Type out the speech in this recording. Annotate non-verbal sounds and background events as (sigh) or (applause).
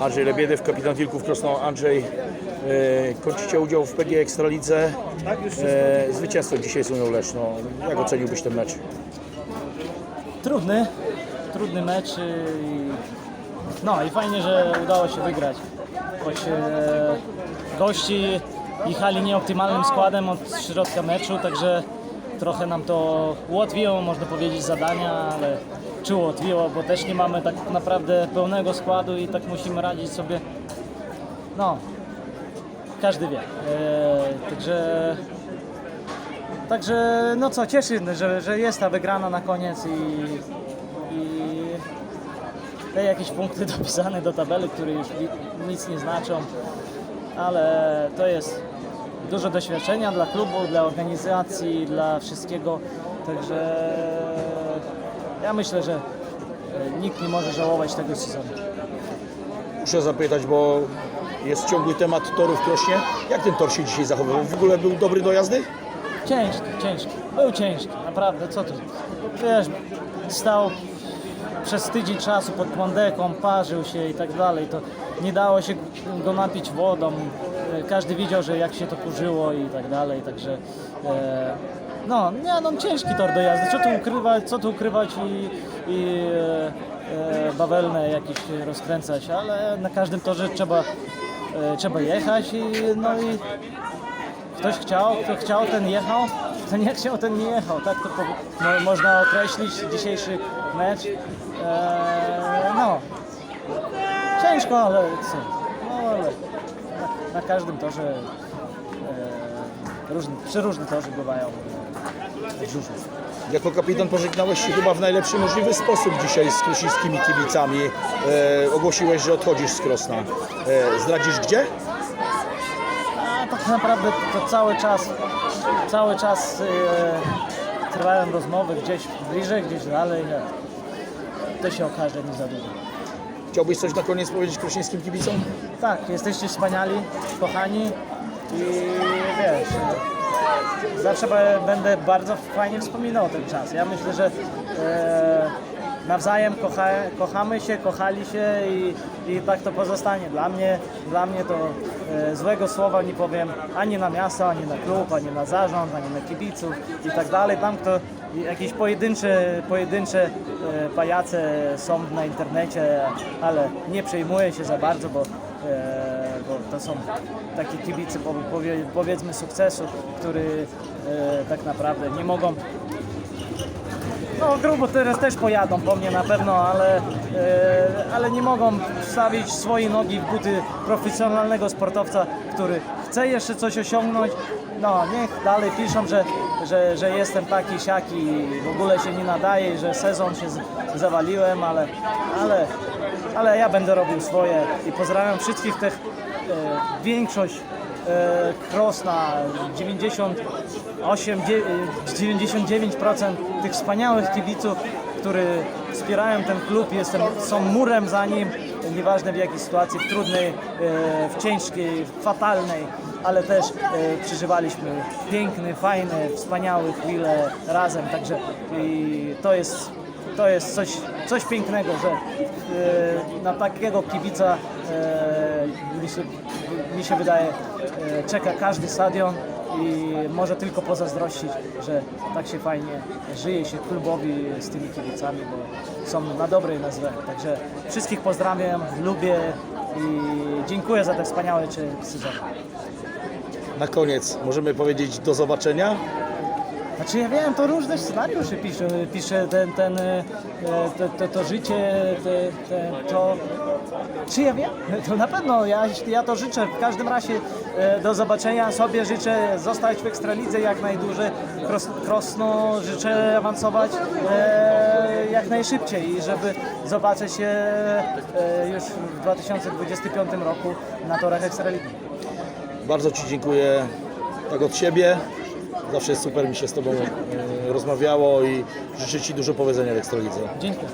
Andrzej Lebiedew, kapitan Wilków Krosno. Andrzej, e, kończycie udział w PG Ekstralidze. E, zwycięstwo dzisiaj z Unią Leszno. Jak oceniłbyś ten mecz? Trudny, trudny mecz i no i fajnie, że udało się wygrać. Choć e, gości jechali nieoptymalnym składem od środka meczu, także trochę nam to ułatwiło, można powiedzieć, zadania, ale czy ułatwiło, bo też nie mamy tak naprawdę pełnego składu i tak musimy radzić sobie, no, każdy wie. E, także Także no co, cieszy, że, że jest ta wygrana na koniec i, i te jakieś punkty (laughs) dopisane do tabeli, które już ni- nic nie znaczą, ale to jest dużo doświadczenia dla klubu, dla organizacji, dla wszystkiego, także ja myślę, że e, nikt nie może żałować tego sezonu. Muszę zapytać, bo jest ciągły temat toru w Krośnie. Jak ten tor się dzisiaj zachowywał? W ogóle był dobry do jazdy? Ciężki, ciężki. Był ciężki, naprawdę, co tu? Wiesz, stał przez tydzień czasu pod kłandeką, parzył się i tak dalej, to nie dało się go napić wodą. E, Każdy widział, że jak się to kurzyło i tak dalej, także e, no, nie, no ciężki tor do jazdy. Co tu ukrywać, co tu ukrywać i, i e, e, bawelne jakieś rozkręcać, ale na każdym torze trzeba, e, trzeba jechać i no i Ktoś chciał, kto chciał, ten jechał, kto nie chciał, ten nie jechał. Tak to po, mo, można określić dzisiejszy mecz. Eee, no, ciężko, ale co? No, ale na, każdym torze, e, przy różnych torze bywają e, brzusze. Jako kapitan pożegnałeś się chyba w najlepszy możliwy sposób dzisiaj z krosińskimi kibicami. E, ogłosiłeś, że odchodzisz z Krosna. E, zdradzisz gdzie? A tak naprawdę to cały czas, cały czas e, trwają rozmowy gdzieś bliżej, gdzieś dalej. To się okaże nie za dużo. Chciałbyś coś na koniec powiedzieć krosińskim kibicom? Tak, jesteście wspaniali, kochani i wiesz, zawsze będę bardzo fajnie wspominał ten czas. Ja myślę, że e, nawzajem kocha, kochamy się, kochali się i, i tak to pozostanie. Dla mnie, dla mnie to e, złego słowa nie powiem ani na miasto, ani na klub, ani na zarząd, ani na kibiców i tak dalej. Tam kto jakieś pojedyncze, pojedyncze e, pajace są na internecie, ale nie przejmuję się za bardzo, bo, e, bo to są takie kibice powie, powie, powiedzmy sukcesu, który e, tak naprawdę nie mogą no grubo teraz też pojadą po mnie na pewno, ale, ale nie mogą wstawić swojej nogi w buty profesjonalnego sportowca, który chce jeszcze coś osiągnąć. No niech dalej piszą, że, że, że jestem taki, siaki i w ogóle się nie nadaje, że sezon się z, zawaliłem, ale, ale, ale ja będę robił swoje i pozdrawiam wszystkich tych, e, większość e, Krosna, 98, dzie- e, 99% tych wspaniałych kibiców, którzy wspierają ten klub, jestem, są murem za nim, nieważne w jakiej sytuacji, w trudnej, e, w ciężkiej, w fatalnej, ale też e, przeżywaliśmy piękne, fajne, wspaniałe chwile razem, także to jest to jest coś, coś pięknego, że e, na takiego kibica mi, się, mi się wydaje czeka każdy stadion i może tylko pozazdrościć, że tak się fajnie żyje się klubowi z tymi kibicami, bo są na dobrej na złe. Także wszystkich pozdrawiam, lubię i dziękuję za te wspaniałe trzy sezony. Na koniec możemy powiedzieć do zobaczenia. Znaczy ja wiem, to różne scenariusze pisze, pisze ten, ten, e, to, to, to życie, te, te, to... Czy ja wiem? (laughs) To na pewno, ja, ja to życzę w każdym razie e, do zobaczenia. Sobie życzę zostać w Ekstralidze jak najdłużej, Kros, Krosno życzę awansować e, jak najszybciej i żeby zobaczyć się już w 2025 roku na torach Ekstraligi. Bardzo Ci dziękuję tak od siebie. Zawsze super mi się z Tobą e, rozmawiało i życzę Ci dużo powodzenia w Ekstralidze. Dziękuję.